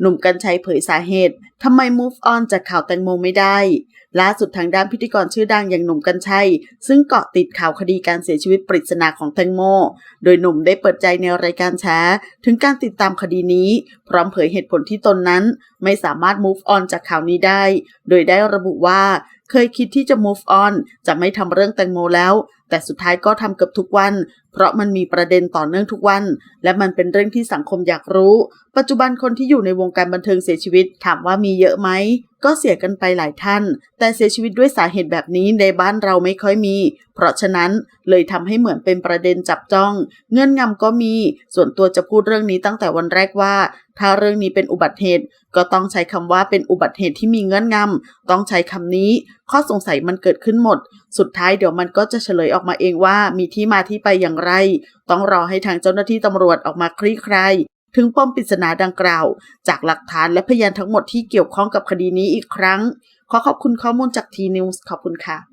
หนุ่มกัญชัยเผยสาเหตุทำไม move on จากข่าวแตงโมไม่ได้ ล่าสุดทางด้านพิธีกรชื่อดังอย่างหนุ่มกัญชัย ซึ่งเกาะติดข่าวคดีการเสียชีวิตปริศนาของแตงโม โดยหนุ่มได้เปิดใจในรายการแชร์ถึงการติดตามคดีนี้ พร้อมเผยเหตุผลที่ตนนั้น ไม่สามารถ move on จากข่าวนี้ได้ โดยได้ระบุว่า เคยคิดที่จะ move on จะไม่ทำเรื่องแตงโมแล้ว แต่สุดท้ายก็ทำเกือบทุกวัน เพราะมันมีประเด็นต่อเนื่องทุกวัน และมันเป็นเรื่องที่สังคมอยากรู้ ปัจจุบันคนที่อยู่ในวงการบันเทิงเสียชีวิตถามว่ามีเยอะไหม ก็เสียกันไปหลายท่าน แต่เสียชีวิตด้วยสาเหตุแบบนี้ในบ้านเราไม่ค่อยมี เพราะฉะนั้นเลยทำให้เหมือนเป็นประเด็นจับจ้อง เงื่อนงำก็มี ส่วนตัวจะพูดเรื่องนี้ตั้งแต่วันแรกว่า ถ้าเรื่องนี้เป็นอุบัติเหตุ ก็ต้องใช้คำว่าเป็นอุบัติเหตุที่มีเงื่อนงำต้องใช้คำนี้ ข้อสงสัยมันเกิดขึ้นหมด สุดท้ายเดี๋ยวมันก็จะเฉลยออกมาเองว่ามีที่มาที่ไปอย่างไร ต้องรอให้ทางเจ้าหน้าที่ตำรวจออกมาคลี่คลาย ถึงปมปริศนาดังกล่าว จากหลักฐานและพยานทั้งหมดที่เกี่ยวข้องกับคดีนี้อีกครั้ง ขอขอบคุณข้อมูลจากทีนิวส์ขอบคุณค่ะ